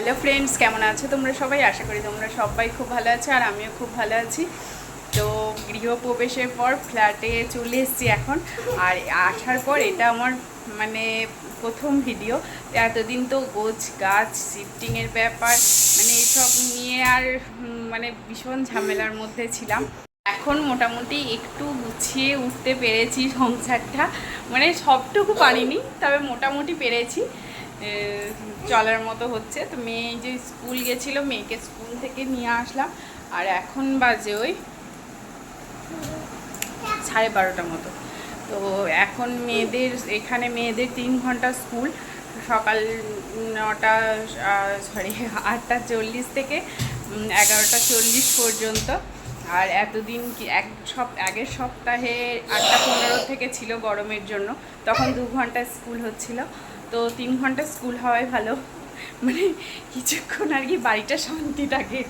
Hello friends কেমন আছো তোমরা সবাই? আশা করি তোমরা সবাই খুব ভালো আছো আর আমিও খুব ভালো আছি। তো গৃহপ্রবেশের পর ফ্ল্যাটে চলে এসেছি এখন। আর আসার পর এটা আমার মানে প্রথম ভিডিও এতদিন তো গোছ গাছ শিফটিংয়ের ব্যাপার মানে এইসব নিয়ে আর মানে ভীষণ ঝামেলার মধ্যে ছিলাম। এখন মোটামুটি একটু গুছিয়ে উঠতে পেরেছি সংসারটা। মানে সবটুকু পারিনি, তবে মোটামুটি পেরেছি। চলার মতো হচ্ছে। তো মেয়ে যে স্কুল গেছিল, মেয়েকে স্কুল থেকে নিয়ে আসলাম। আর এখন বাজে ওই সাড়ে বারোটা মতো। তো এখন মেয়েদের, এখানে মেয়েদের তিন ঘণ্টা স্কুল। সকাল নটা সরি আটটা চল্লিশ থেকে এগারোটা চল্লিশ পর্যন্ত। আর এতদিন কি, এক সপ, আগের সপ্তাহে আটটা পনেরো থেকে ছিল গরমের জন্য। তখন দু ঘণ্টা স্কুল হচ্ছিল। তো তিন ঘণ্টা স্কুল হওয়াই ভালো। মানে কিছুক্ষণ আর কি বাড়িটা শান্তি থাকে।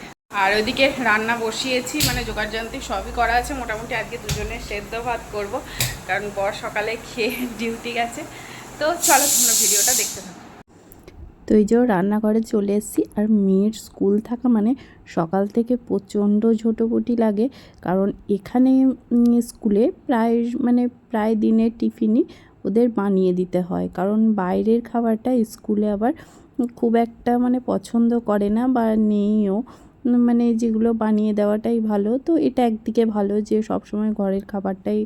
আর ওদিকে রান্না বসিয়েছি মানে জোগাড়যন্ত্রী সবই করা আছে। মোটামুটি আজকে দুজনে সেদ্ধ ভাত করব, কারণ বর সকালে খেয়ে ডিউটি গেছে। তো চলো তোমরা ভিডিওটা দেখতে থাকো। তো এই যে রান্নাঘরে চলে এসেছি, আর মেয়ের স্কুল থাকা মানে সকাল থেকে প্রচণ্ড ঝোটোপুটি লাগে, কারণ এখানে স্কুলে প্রায় মানে প্রায় দিনের টিফিনই ওদের বানিয়ে দিতে হয়। কারণ বাইরের খাবারটা স্কুলে আবার খুব একটা মানে পছন্দ করে না বা নেইও। মানে যেগুলো বানিয়ে দেওয়াটাই ভালো। তো এটা একদিকে ভালো যে সবসময় ঘরের খাবারটাই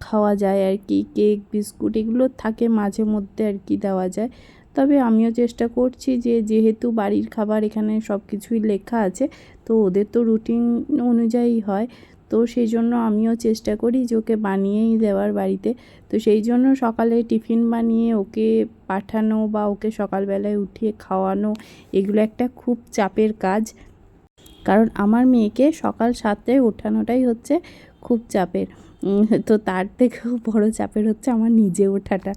খাওয়া যায় আর কি। কেক, বিস্কুট এগুলো থাকে মাঝে মধ্যে আর কি দেওয়া যায়। তবে আমিও চেষ্টা করছি যে যেহেতু বাড়ির খাবার এখানে সব কিছুই লেখা আছে, তো ওদের তো রুটিন অনুযায়ী হয়। তো সেই জন্য আমিও চেষ্টা করি যে ওকে বানিয়েই দেওয়ার বাড়িতে। তো সেই জন্য সকালে টিফিন বানিয়ে ওকে পাঠানো বা ওকে সকালবেলায় উঠিয়ে খাওয়ানো, এগুলো একটা খুব চাপের কাজ। কারণ আমার মেয়েকে সকাল সাতটায় ওঠানোটাই হচ্ছে খুব চাপের। তো তার থেকেও বড় চাপের হচ্ছে আমার নিজে ওঠাটা।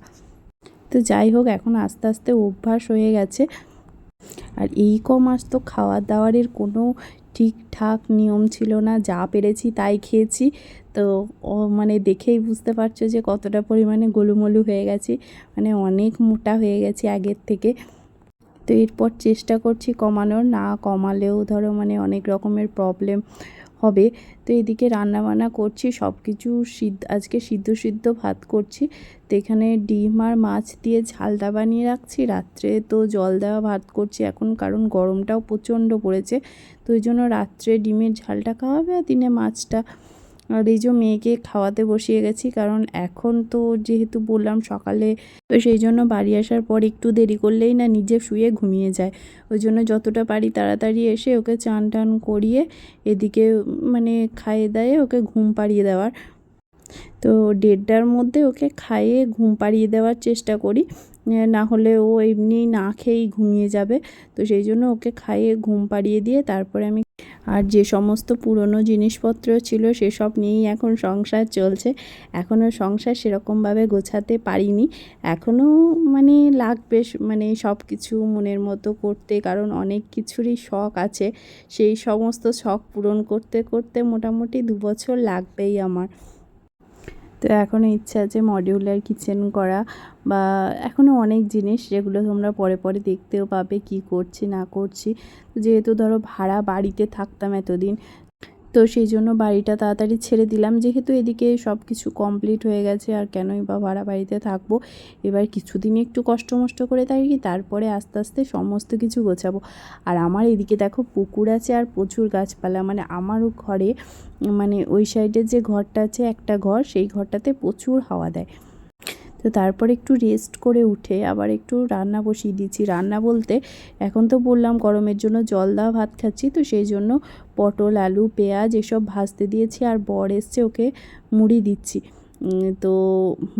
তো যাই হোক, এখন আস্তে আস্তে অভ্যাস হয়ে গেছে। আর এই ক মাস তো খাওয়া দাওয়ারের কোনো ঠিকঠাক নিয়ম ছিল না, যা পেরেছি তাই খেয়েছি। তো ও মানে দেখেই বুঝতে পারছ যে কতটা পরিমাণে গোলুমলু হয়ে গেছি মানে অনেক মোটা হয়ে গেছি আগের থেকে। তো এরপর চেষ্টা করছি কমানোর, না কমালেও ধরো মানে অনেক রকমের প্রবলেম হবে। তো এদিকে রান্নাবান্না করছি সব কিছু সিদ্ধ, আজকে সিদ্ধ সিদ্ধ ভাত করছি। তো এখানে ডিম আর মাছ দিয়ে ঝালটা বানিয়ে রাখছি। রাত্রে তো জল দেওয়া ভাত করছি এখন, কারণ গরমটাও প্রচণ্ড পড়েছে। তো ওই জন্য রাত্রে ডিমের ঝালটা খাওয়াবে আর দিনে মাছটা। আর এই যে মেয়েকে খাওয়াতে বসিয়ে গেছি, কারণ এখন তো যেহেতু বললাম সকালে, তো সেই জন্য বাড়ি আসার পর একটু দেরি করলেই না নিজে শুয়ে ঘুমিয়ে যায়। ওই জন্য যতটা পারি তাড়াতাড়ি এসে ওকে চান টান করিয়ে এদিকে মানে খাইয়ে দায়ে ওকে ঘুম পাড়িয়ে দেওয়ার। তো দেড়টার মধ্যে ওকে খাইয়ে ঘুম পাড়িয়ে দেওয়ার চেষ্টা করি। না হলে ও এমনি না খেয়েই ঘুমিয়ে যাবে। তো সেই জন্য ওকে খাইয়ে ঘুম পাড়িয়ে দিয়ে তারপরে আমি আর যে সমস্ত পুরনো জিনিসপত্র ছিল সেসব নিয়েই এখন সংসার চলছে। এখনও সংসার সেরকমভাবে গোছাতে পারিনি। এখনও মানে লাগবে মানে সব কিছু মনের মতো করতে কারণ অনেক কিছুরই শখ আছে। সেই সমস্ত শখ পূরণ করতে করতে মোটামুটি দু বছর লাগবেই আমার। তো এখনও ইচ্ছা আছে মডিউলার কিচেন করা বা এখনও অনেক জিনিস যেগুলো তোমরা পরে পরে দেখতেও পাবে কি করছি না করছি। যেহেতু ধরো ভাড়া বাড়িতে থাকতাম এতদিন তো সেই জন্য বাড়িটা তাড়াতাড়ি ছেড়ে দিলাম। যেহেতু এদিকে সব কিছু কমপ্লিট হয়ে গেছে, আর কেনই বা ভাড়া বাড়িতে থাকব? এবার কিছুদিন একটু কষ্ট মষ্ট করে থাকি তারপরে আস্তে আস্তে সমস্ত কিছু গোছাবো। আর আমার এদিকে দেখো পুকুর আছে আর প্রচুর গাছপালা। মানে আমারও ঘরে মানে ওই সাইডের যে ঘরটা আছে, একটা ঘর, সেই ঘরটাতে প্রচুর হাওয়া দেয়। তো তারপর একটু রেস্ট করে উঠে আবার একটু রান্না বসিয়ে দিয়েছি। রান্না বলতে এখন তো বললাম গরমের জন্য জল দেওয়া ভাত খাচ্ছি। তো সেই জন্য পটল, আলু, পেঁয়াজ এসব ভাজতে দিয়েছি আর বর এসছে ওকে মুড়ি দিচ্ছি। তো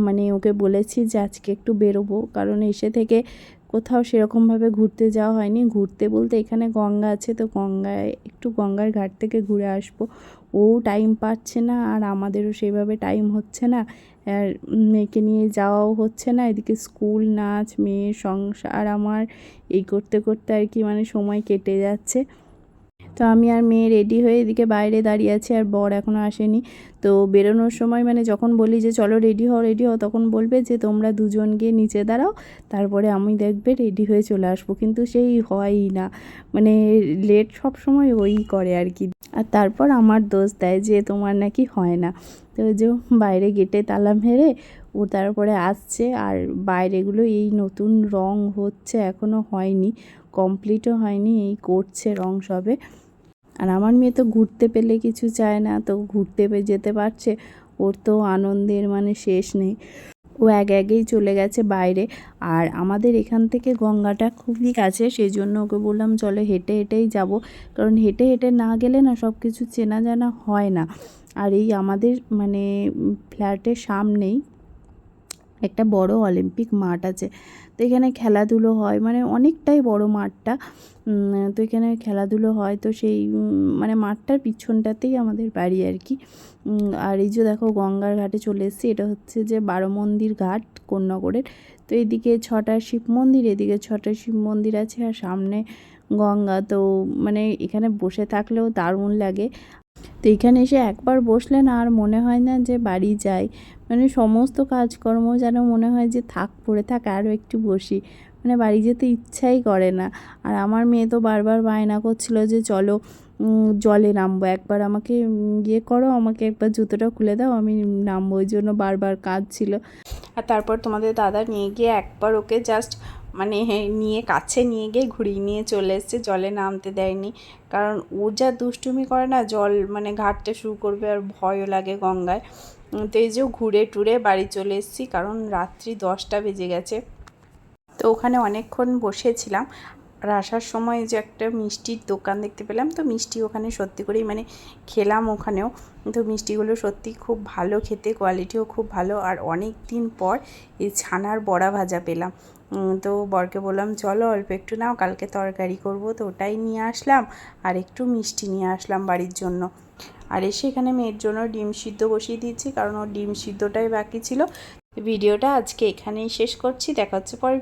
মানে ওকে বলেছি যে আজকে একটু বেরোবো। কারণ এসে থেকে কোথাও সেরকমভাবে ঘুরতে যাওয়া হয়নি। ঘুরতে বলতে এখানে গঙ্গা আছে। তো গঙ্গায় একটু গঙ্গার ঘাট থেকে ঘুরে আসব। ও টাইম পাচ্ছে না আর আমাদেরও সেভাবে টাইম হচ্ছে না। আর মেয়েকে নিয়ে যাওয়াও হচ্ছে না, এদিকে স্কুল, নাচ মেয়ে সংসার, আমার এই করতে করতে আর কি মানে সময় কেটে যাচ্ছে। তো আমি আর মেয়ে রেডি হয়ে এদিকে বাইরে দাঁড়িয়ে আছি আর বর এখনও আসেনি। তো বেরোনোর সময় মানে যখন বলি যে চলো রেডি হও রেডি হও, তখন বলবে যে তোমরা দুজন গিয়ে নিচে দাঁড়াও, তারপরে আমি দেখবে রেডি হয়ে চলে আসব। কিন্তু সেই হয়ই না। মানে লেট সব সময় ওই করে আর কি। আর তারপর আমার দোষ দেয় যে তোমার নাকি হয় না। তো যে বাইরে গেটে তালা মেরে ও তারপরে আসছে আর বাইরেগুলো এই নতুন রং হচ্ছে এখনও হয়নি কমপ্লিটও হয়নি, এই করছে রং সবে। আর আমার মেয়ে তো ঘুরতে পেলে কিছু চায় না, তো ঘুরতে যেতে পারছে। ওর তো আনন্দের মানে শেষ নেই। ও এক আগেই চলে গেছে বাইরে আর আমাদের এখান থেকে গঙ্গাটা খুবই কাছে সেই জন্য ওকে বললাম, চলো হেঁটে হেঁটেই যাব। কারণ হেঁটে হেঁটে না গেলে না সব কিছু চেনা জানা হয় না। আর এই আমাদের মানে ফ্ল্যাটের সামনেই একটা বড় অলিম্পিক মাঠ আছে। তো এখানে খেলাধুলো হয় মানে অনেকটাই বড় মাঠটা। তো এখানে খেলাধুলো হয়, তো সেই মানে মাঠটার পিছনটাতেই আমাদের বাড়ি আর কি। আর এই যে দেখো গঙ্গার ঘাটে চলে এসেছি, এটা হচ্ছে যে বারো মন্দির ঘাট কোন্নগরের। তো এদিকে ছটা শিব মন্দির, এদিকে ছটা শিব মন্দির আছে আর সামনে গঙ্গা। তো মানে এখানে বসে থাকলেও দারুণ লাগে। তো এখানে এসে একবার বসলে না আর মনে হয় না যে বাড়ি যাই। মানে সমস্ত কাজকর্ম যেন মনে হয় যে থাক, পড়ে থাক আরও একটু বসি। মানে বাড়ি যেতে ইচ্ছাই করে না। আর আমার মেয়ে তো বারবার বায়না করছিল যে চলো জলে নামবো। একবার আমাকে ইয়ে করো, আমাকে একবার জুতোটা খুলে দাও, আমি নামবো। ওই জন্য বারবার কাজ ছিল আর তারপর তোমাদের দাদা নিয়ে গিয়ে একবার ওকে জাস্ট মানে নিয়ে কাছে নিয়ে গিয়ে ঘুরিয়ে নিয়ে চলে এসছে, জলে নামতে দেয়নি। কারণ ও যা দুষ্টুমি করে না, জল মানে ঘাটতে শুরু করবে আর ভয়ও লাগে গঙ্গায়। তো এই যে ঘুরে টুরে বাড়ি চলে এসেছি, কারণ রাত্রি দশটা বেজে গেছে। তো ওখানে অনেকক্ষণ বসেছিলাম আর আসার সময় যে একটা মিষ্টির দোকান দেখতে পেলাম। তো মিষ্টি ওখানে সত্যি করেই মানে খেলাম ওখানেও। তো মিষ্টিগুলো সত্যি খুব ভালো খেতে কোয়ালিটিও খুব ভালো। আর অনেক দিন পর এই ছানার বড়া ভাজা পেলাম। তো বরকে বললাম, চলো অল্প একটু নাও, কালকে তরকারি করব। তো ওটাই নিয়ে আসলাম, আর একটু মিষ্টি নিয়ে আসলাম বাড়ির জন্য। আর এসে এখানে মেয়ের জন্য ডিম সিদ্ধ বসিয়ে দিয়েছি, কারণ ওর ডিম সিদ্ধটাই বাকি ছিল। ভিডিওটা আজকে এখানেই শেষ করছি, দেখা হচ্ছে পরে